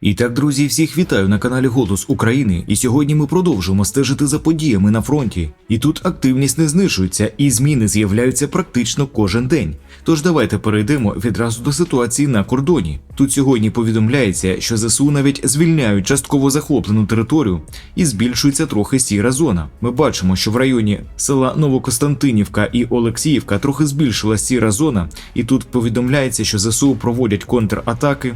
І так, друзі, всіх вітаю на каналі Голос України. І сьогодні ми продовжуємо стежити за подіями на фронті. І тут активність не знижується, і зміни з'являються практично кожен день. Тож давайте перейдемо відразу до ситуації на кордоні. Тут сьогодні повідомляється, що ЗСУ навіть звільняють частково захоплену територію і збільшується трохи сіра зона. Ми бачимо, що в районі села Новокостянтинівка і Олексіївка трохи збільшилась сіра зона, і тут повідомляється, що ЗСУ проводять контратаки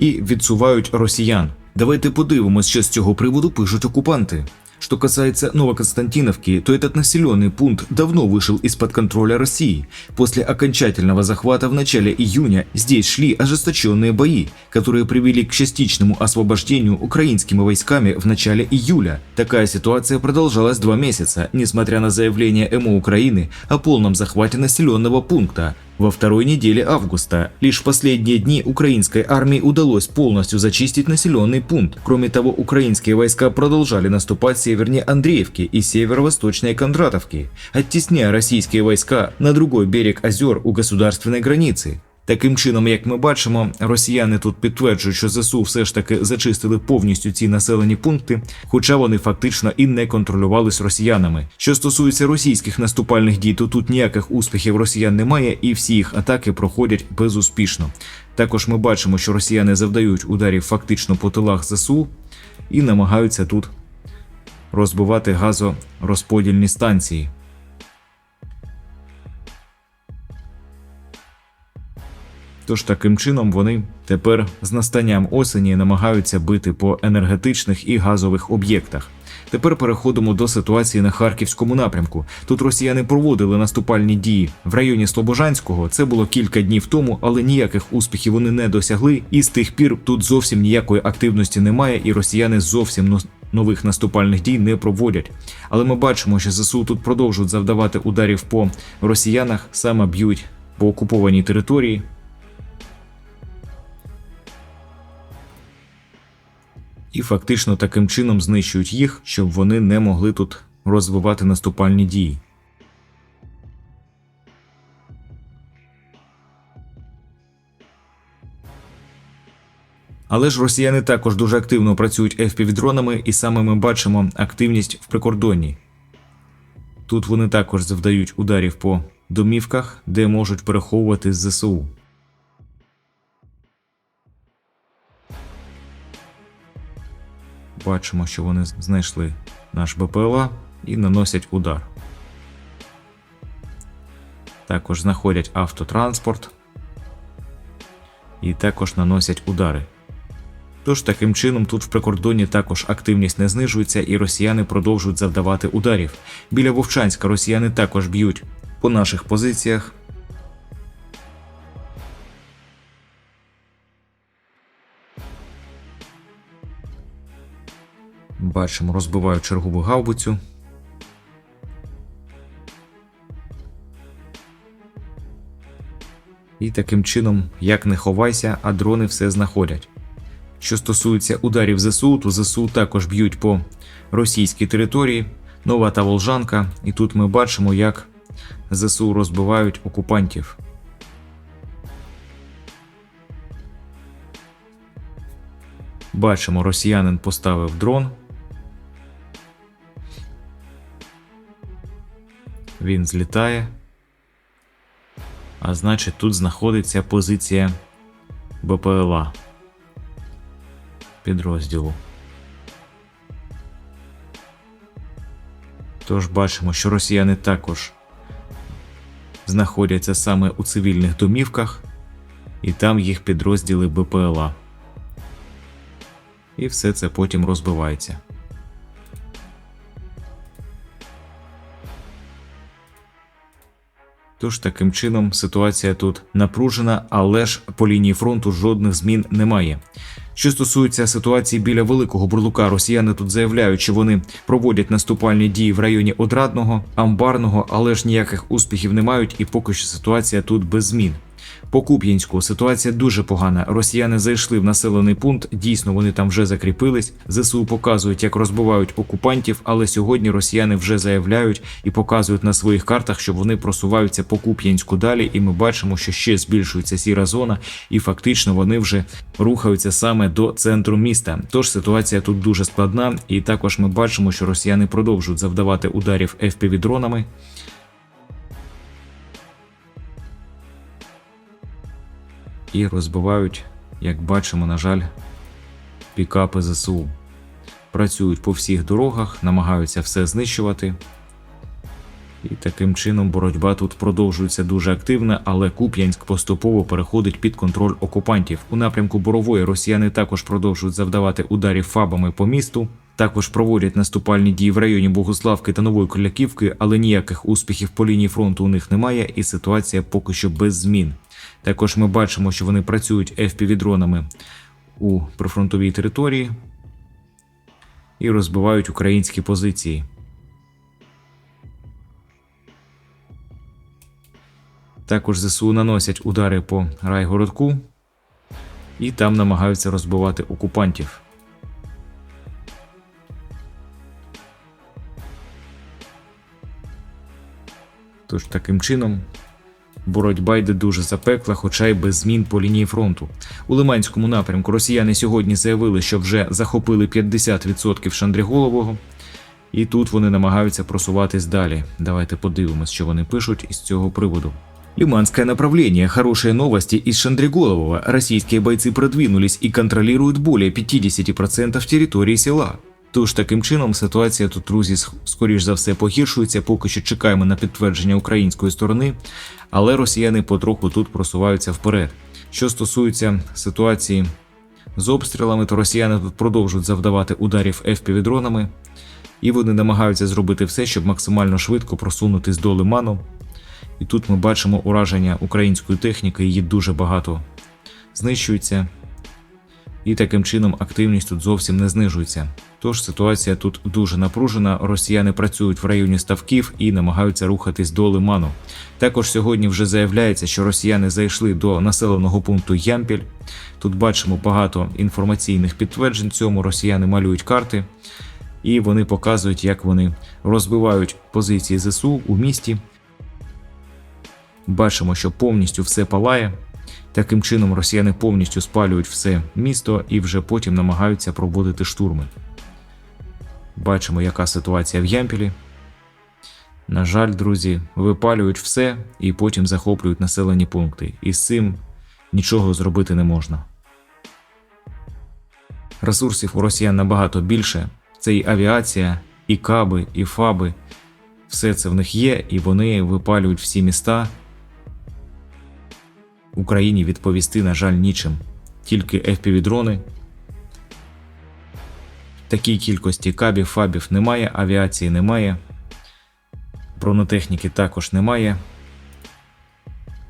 і відсувають росіян. Давайте подивимось, що з цього приводу пишуть оккупанты. Что касается Новоконстантиновки, то этот населенный пункт давно вышел из-под контроля России. После окончательного захвата в начале июня здесь шли ожесточенные бои, которые привели к частичному освобождению украинскими войсками в начале июля. Такая ситуация продолжалась два месяца, несмотря на заявление МО Украины о полном захвате населенного пункта. Во второй неделе августа лишь в последние дни украинской армии удалось полностью зачистить населенный пункт. Кроме того, украинские войска продолжали наступать севернее Андреевки и северо-восточной Кондратовки, оттесняя российские войска на другой берег озер у государственной границы. Таким чином, як ми бачимо, росіяни тут підтверджують, що ЗСУ все ж таки зачистили повністю ці населені пункти, хоча вони фактично і не контролювались росіянами. Що стосується російських наступальних дій, то тут ніяких успіхів росіян немає, і всі їх атаки проходять безуспішно. Також ми бачимо, що росіяни завдають ударів фактично по тилах ЗСУ і намагаються тут розбивати газорозподільні станції. Тож таким чином вони тепер з настанням осені намагаються бити по енергетичних і газових об'єктах. Тепер переходимо до ситуації на харківському напрямку. Тут росіяни проводили наступальні дії в районі Слобожанського. Це було кілька днів тому, але ніяких успіхів вони не досягли. І з тих пір тут зовсім ніякої активності немає, і росіяни зовсім нових наступальних дій не проводять. Але ми бачимо, що ЗСУ тут продовжують завдавати ударів по росіянах, саме б'ють по окупованій території. І фактично таким чином знищують їх, щоб вони не могли тут розвивати наступальні дії. Але ж росіяни також дуже активно працюють FPV-дронами, і саме ми бачимо активність в прикордонні. Тут вони також завдають ударів по домівках, де можуть переховувати ЗСУ. Бачимо, що вони знайшли наш БПЛА і наносять удар. Також знаходять автотранспорт і також наносять удари. Тож таким чином тут в прикордонні також активність не знижується і росіяни продовжують завдавати ударів. Біля Вовчанська росіяни також б'ють по наших позиціях. Бачимо, розбивають чергову гаубицю. І таким чином, як не ховайся, а дрони все знаходять. Що стосується ударів ЗСУ, то ЗСУ також б'ють по російській території, Нова та Волжанка, і тут ми бачимо, як ЗСУ розбивають окупантів. Бачимо, росіянин поставив дрон. Він злітає. А значить, тут знаходиться позиція БПЛА підрозділу. Тож бачимо, що росіяни також знаходяться саме у цивільних домівках, і там їх підрозділи БПЛА. І все це потім розбивається. Тож таким чином ситуація тут напружена, але ж по лінії фронту жодних змін немає. Що стосується ситуації біля великого бурлука, росіяни тут заявляють, що вони проводять наступальні дії в районі Одрадного, Амбарного, але ж ніяких успіхів не мають, і поки що ситуація тут без змін. По Куп'янську ситуація дуже погана. Росіяни зайшли в населений пункт. Дійсно, вони там вже закріпились. ЗСУ показують, як розбивають окупантів, але сьогодні росіяни вже заявляють і показують на своїх картах, що вони просуваються по Куп'янську далі, і ми бачимо, що ще збільшується сіра зона, і фактично вони вже рухаються саме до центру міста. Тож ситуація тут дуже складна, і також ми бачимо, що росіяни продовжують завдавати ударів FPV-дронами. І розбивають, як бачимо, на жаль, пікапи ЗСУ. Працюють по всіх дорогах, намагаються все знищувати. І таким чином боротьба тут продовжується дуже активна, але Куп'янськ поступово переходить під контроль окупантів. У напрямку Борової росіяни також продовжують завдавати ударів фабами по місту. Також проводять наступальні дії в районі Богуславки та Нової Кроляківки, але ніяких успіхів по лінії фронту у них немає, і ситуація поки що без змін. Також ми бачимо, що вони працюють FPV-дронами у прифронтовій території і розбивають українські позиції. Також ЗСУ наносять удари по райгородку і там намагаються розбивати окупантів. Тож таким чином боротьба йде дуже запекла, хоча й без змін по лінії фронту. У Лиманському напрямку росіяни сьогодні заявили, що вже захопили 50% Шандріголового, і тут вони намагаються просуватись далі. Давайте подивимось, що вони пишуть із цього приводу. Лиманское направление. Хорошие новости из Шандриголового. Российские бойцы продвинулись и контролируют более 50% території села. Тож таким чином ситуація тут, друзі, скоріш за все погіршується. Поки що чекаємо на підтвердження української сторони, але росіяни потроху тут просуваються вперед. Що стосується ситуації з обстрілами, то росіяни тут продовжують завдавати ударів FPV-дронами, і вони намагаються зробити все, щоб максимально швидко просунутись до лиману. І тут ми бачимо ураження української техніки, її дуже багато знищується, і таким чином активність тут зовсім не знижується. Тож ситуація тут дуже напружена. Росіяни працюють в районі ставків і намагаються рухатись до лиману. Також сьогодні вже заявляється, що росіяни зайшли до населеного пункту Ямпіль. Тут бачимо багато інформаційних підтверджень цьому. Росіяни малюють карти, і вони показують, як вони розбивають позиції ЗСУ у місті. Бачимо, що повністю все палає. Таким чином, росіяни повністю спалюють все місто і вже потім намагаються проводити штурми. Бачимо, яка ситуація в Ямпілі. На жаль, друзі, випалюють все і потім захоплюють населені пункти. І з цим нічого зробити не можна. Ресурсів у росіян набагато більше. Це і авіація, і каби, і фаби. Все це в них є, і вони випалюють всі міста. Україні відповісти, на жаль, нічим. Тільки FPV-дрони. Такій кількості кабів, фабів немає, авіації немає. Бронетехніки також немає.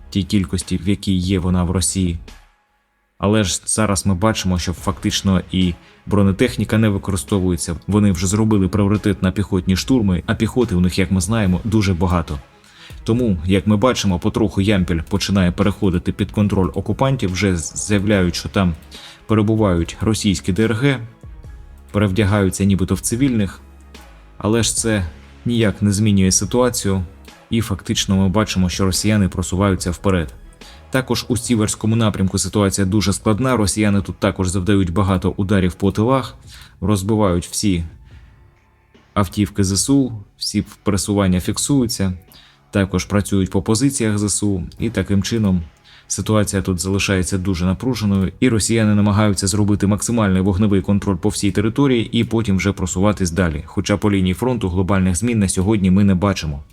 Тій кількості, в якій є вона в Росії. Але ж зараз ми бачимо, що фактично і бронетехніка не використовується. Вони вже зробили пріоритет на піхотні штурми, а піхоти у них, як ми знаємо, дуже багато. Тому, як ми бачимо, потроху Ямпіль починає переходити під контроль окупантів, вже заявляють, що там перебувають російські ДРГ, перевдягаються нібито в цивільних, але ж це ніяк не змінює ситуацію, і фактично ми бачимо, що росіяни просуваються вперед. Також у Сіверському напрямку ситуація дуже складна. Росіяни тут також завдають багато ударів по тилах, розбивають всі автівки ЗСУ, всі пересування фіксуються, також працюють по позиціях ЗСУ, і таким чином ситуація тут залишається дуже напруженою, і росіяни намагаються зробити максимальний вогневий контроль по всій території і потім вже просуватись далі. Хоча по лінії фронту глобальних змін на сьогодні ми не бачимо.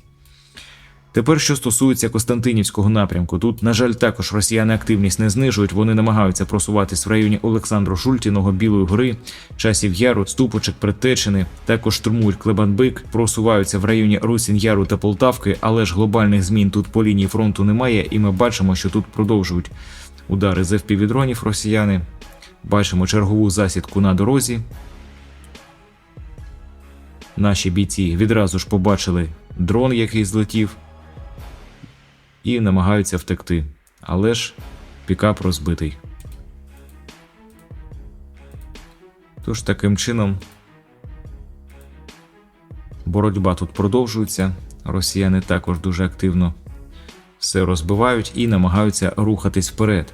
Тепер, що стосується Костянтинівського напрямку, тут, на жаль, також росіяни активність не знижують. Вони намагаються просуватись в районі Олександру Шультіного, Білої гори, часів Яру, Ступочек, Предтечини. Також штурмують Клебанбик, просуваються в районі Русін Яру та Полтавки, але ж глобальних змін тут по лінії фронту немає, і ми бачимо, що тут продовжують удари з FPV-дронів росіяни. Бачимо чергову засідку на дорозі. Наші бійці відразу ж побачили дрон, який злетів і намагаються втекти. але ж пікап розбитий. Тож таким чином боротьба тут продовжується. Росіяни також дуже активно все розбивають і намагаються рухатись вперед.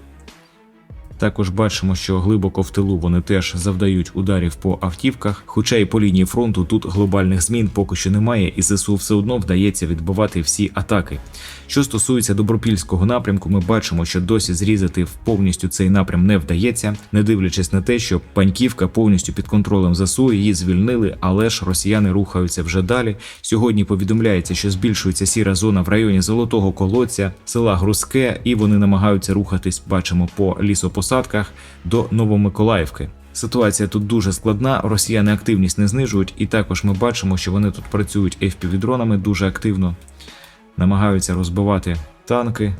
Також бачимо, що глибоко в тилу вони теж завдають ударів по автівках, хоча і по лінії фронту тут глобальних змін поки що немає, і ЗСУ все одно вдається відбивати всі атаки. Що стосується добропільського напрямку, ми бачимо, що досі зрізати повністю цей напрям не вдається, не дивлячись на те, що паньківка повністю під контролем ЗСУ її звільнили, але ж росіяни рухаються вже далі. Сьогодні повідомляється, що збільшується сіра зона в районі Золотого Колодця, села Грузке, і вони намагаються рухатись, бачимо, по лісопосадках до Новомиколаївки. Ситуація тут дуже складна. Росіяни активність не знижують, і також ми бачимо, що вони тут працюють FPV-дронами дуже активно, намагаються розбивати танки.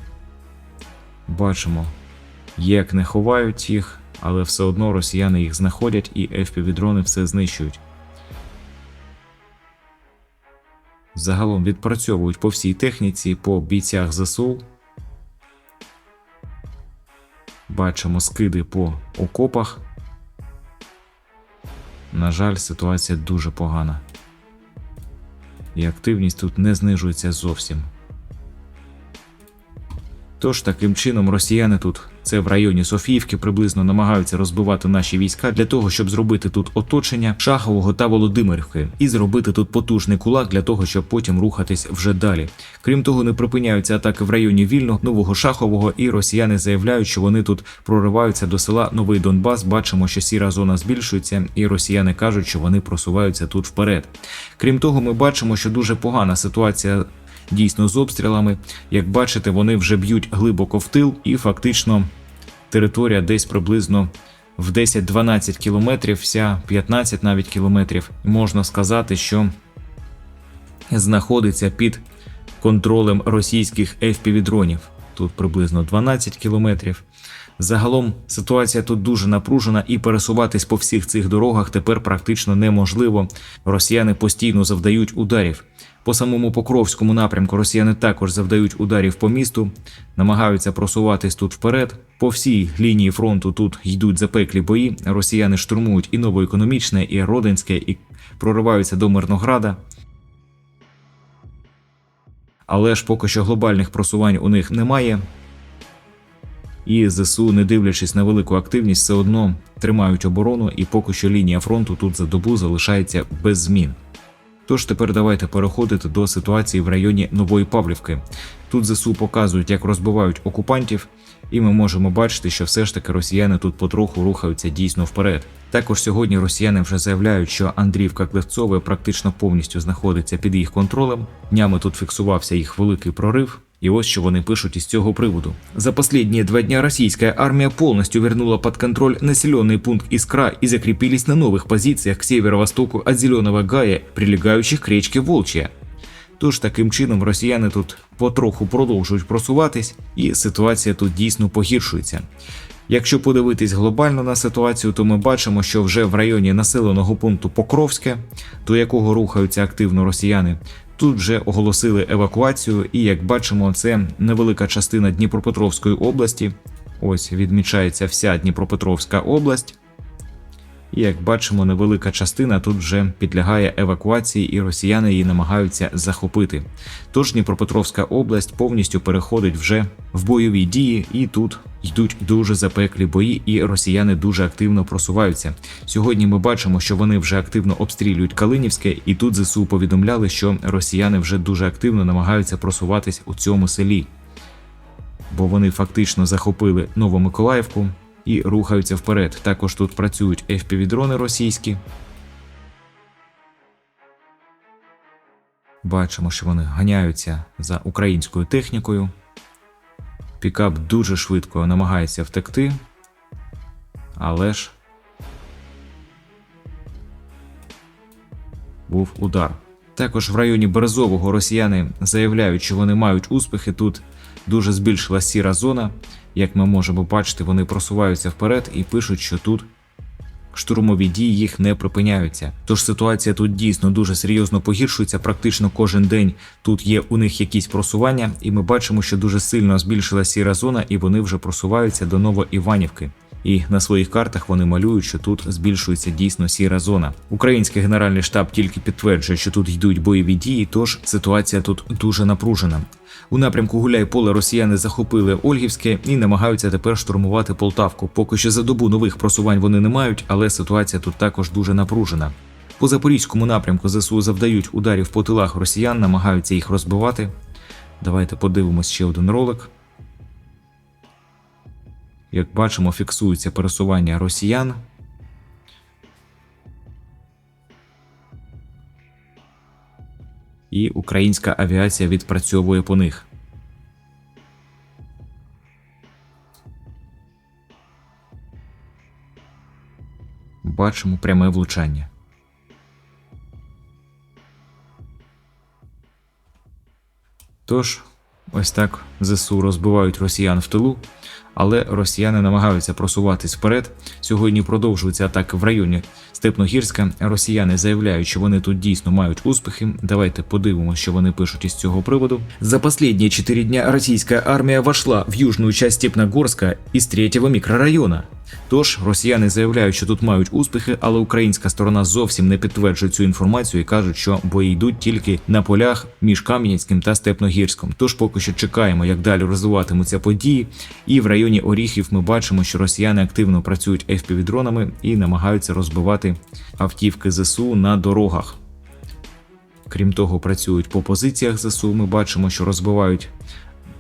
Бачимо, як не ховають їх, але все одно росіяни їх знаходять і FPV-дрони все знищують. Загалом відпрацьовують по всій техніці, по бійцях ЗСУ. Бачимо скиди по окопах. На жаль, ситуація дуже погана. І активність тут не знижується зовсім. Тож таким чином росіяни тут, це в районі Софіївки, приблизно намагаються розбивати наші війська для того, щоб зробити тут оточення Шахового та Володимирівки і зробити тут потужний кулак для того, щоб потім рухатись вже далі. Крім того, не припиняються атаки в районі Вільно, Нового Шахового, і росіяни заявляють, що вони тут прориваються до села Новий Донбас. Бачимо, що сіра зона збільшується, і росіяни кажуть, що вони просуваються тут вперед. Крім того, ми бачимо, що дуже погана ситуація дійсно з обстрілами. Як бачите, вони вже б'ють глибоко в тил, і фактично територія десь приблизно в 10-12 кілометрів, вся 15 навіть кілометрів. Можна сказати, що знаходиться під контролем російських FPV-дронів. Тут приблизно 12 кілометрів. Загалом ситуація тут дуже напружена, і пересуватись по всіх цих дорогах тепер практично неможливо. Росіяни постійно завдають ударів. По самому Покровському напрямку росіяни також завдають ударів по місту, намагаються просуватись тут вперед. По всій лінії фронту тут йдуть запеклі бої. Росіяни штурмують і новоекономічне, і Родинське, і прориваються до Мирнограда. Але ж поки що глобальних просувань у них немає. І ЗСУ, не дивлячись на велику активність, все одно тримають оборону, і поки що лінія фронту тут за добу залишається без змін. Тож тепер давайте переходити до ситуації в районі Нової Павлівки. Тут ЗСУ показують, як розбивають окупантів, і ми можемо бачити, що все ж таки росіяни тут потроху рухаються дійсно вперед. Також сьогодні росіяни вже заявляють, що Андріївка Клевцове практично повністю знаходиться під їх контролем. Днями тут фіксувався їх великий прорив. И вот что вони пишут из цього приводу. За последние два дня российская армия полностью вернула под контроль населенный пункт Искра и закрепились на новых позициях к северо-востоку от Зеленого Гая, прилегающих к речке Волчья. Тож таким чином росіяни тут потроху продовжують просуватись, і ситуація тут дійсно погіршується. Якщо подивитись глобально на ситуацію, то ми бачимо, що вже в районі населеного пункту Покровське, до якого рухаються активно росіяни, Тут вже оголосили евакуацію, і як бачимо, це невелика частина Дніпропетровської області. Ось відмічається вся Дніпропетровська область. І як бачимо, невелика частина тут вже підлягає евакуації, і росіяни її намагаються захопити. Тож Дніпропетровська область повністю переходить вже в бойові дії, і тут йдуть дуже запеклі бої, і росіяни дуже активно просуваються. Сьогодні ми бачимо, що вони вже активно обстрілюють Калинівське, і тут ЗСУ повідомляли, що росіяни вже дуже активно намагаються просуватись у цьому селі. Бо вони фактично захопили Новомиколаївку і рухаються вперед. Також тут працюють FPV-дрони російські. Бачимо, що вони ганяються за українською технікою. Пікап дуже швидко намагається втекти, але ж був удар. Також в районі Березового росіяни заявляють, що вони мають успіхи. Тут дуже збільшила сіра зона. Як ми можемо бачити, вони просуваються вперед і пишуть, що тут штурмові дії їх не припиняються. Тож ситуація тут дійсно дуже серйозно погіршується. Практично кожен день тут є у них якісь просування, і ми бачимо, що дуже сильно збільшилася сіра зона, і вони вже просуваються до Новоіванівки. І на своїх картах вони малюють, що тут збільшується дійсно сіра зона. Український генеральний штаб тільки підтверджує, що тут йдуть бойові дії, тож ситуація тут дуже напружена. У напрямку Гуляй-Поле росіяни захопили Ольгівське і намагаються тепер штурмувати Полтавку. Поки що за добу нових просувань вони не мають, але ситуація тут також дуже напружена. По запорізькому напрямку ЗСУ завдають ударів по тилах росіян, намагаються їх розбивати. Давайте подивимось ще один ролик. Як бачимо, фіксується пересування росіян. І українська авіація відпрацьовує по них. Бачимо пряме влучання. Тож, ось так ЗСУ розбивають росіян в тилу, але росіяни намагаються просуватись вперед. Сьогодні продовжуються атаки в районі Степногірська. Росіяни заявляють, що вони тут дійсно мають успіхи. Давайте подивимося, що вони пишуть із цього приводу. За последние 4 дня російська армія вошла в южну часть Степногорська із 3 мікрорайона. Тож росіяни заявляють, що тут мають успіхи, але українська сторона зовсім не підтверджує цю інформацію і кажуть, що бої йдуть тільки на полях між Кам'янським та Степногірськом. Тож поки що чекаємо, як далі розвиватимуться події. І в районі Оріхів ми бачимо, що росіяни активно працюють FPV-дронами і намагаються розбивати автівки ЗСУ на дорогах. Крім того, працюють по позиціях ЗСУ. Ми бачимо, що розбивають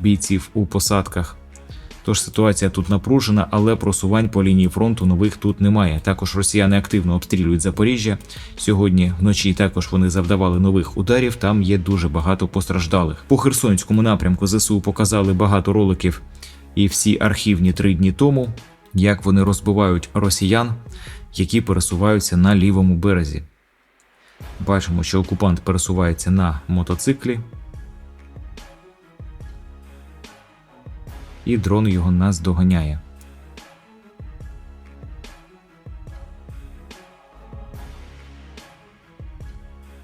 бійців у посадках. Тож ситуація тут напружена, але просувань по лінії фронту нових тут немає. Також росіяни активно обстрілюють Запоріжжя. Сьогодні вночі також вони завдавали нових ударів. Там є дуже багато постраждалих. По Херсонському напрямку ЗСУ показали багато роликів і всі архівні три дні тому, як вони розбивають росіян, які пересуваються на лівому березі. Бачимо, що окупант пересувається на мотоциклі. і дрон його нас доганяє.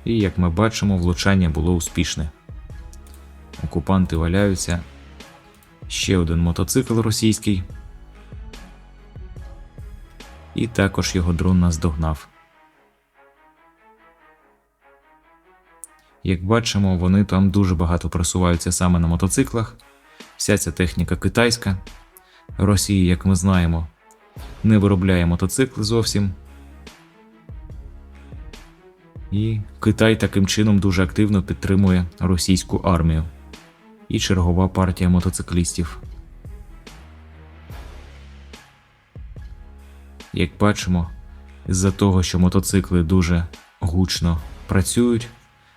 І як ми бачимо, влучання було успішне. Окупанти валяються. Ще один мотоцикл російський. І також його дрон нас догнав. Як бачимо, вони там дуже багато просуваються саме на мотоциклах. Вся ця техніка китайська. Росія, як ми знаємо, не виробляє мотоцикли зовсім. І Китай таким чином дуже активно підтримує російську армію і чергова партія мотоциклістів. Як бачимо, з-за того, що мотоцикли дуже гучно працюють,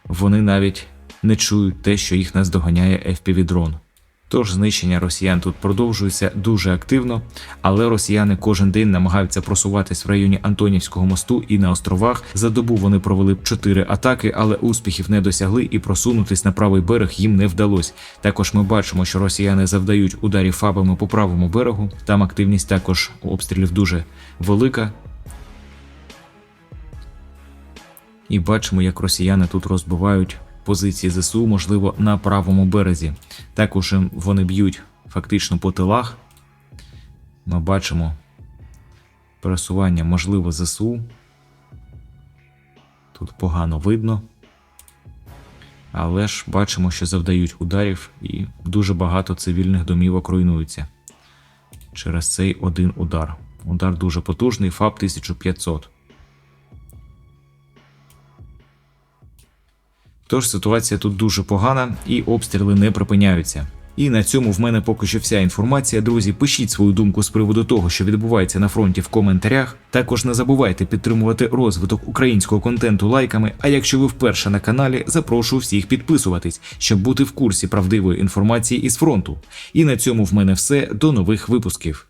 вони навіть не чують те, що їх наздоганяє FPV-дрон. Тож знищення росіян тут продовжується дуже активно, але росіяни кожен день намагаються просуватись в районі Антонівського мосту і на островах. За добу вони провели чотири атаки, але успіхів не досягли і просунутись на правий берег їм не вдалося. Також ми бачимо, що росіяни завдають ударів фабами по правому берегу. Там активність також обстрілів дуже велика. І бачимо, як росіяни тут розбивають позиції ЗСУ, можливо, на правому березі. Також вони б'ють фактично по тилах. Ми бачимо пересування, можливо, ЗСУ. Тут погано видно. Але ж бачимо, що завдають ударів, і дуже багато цивільних домівок руйнуються через цей один удар. Удар дуже потужний, ФАП 1500. Тож ситуація тут дуже погана і обстріли не припиняються. І на цьому в мене поки що вся інформація. Друзі, пишіть свою думку з приводу того, що відбувається на фронті в коментарях. Також не забувайте підтримувати розвиток українського контенту лайками. А якщо ви вперше на каналі, запрошую всіх підписуватись, щоб бути в курсі правдивої інформації із фронту. І на цьому в мене все. До нових випусків.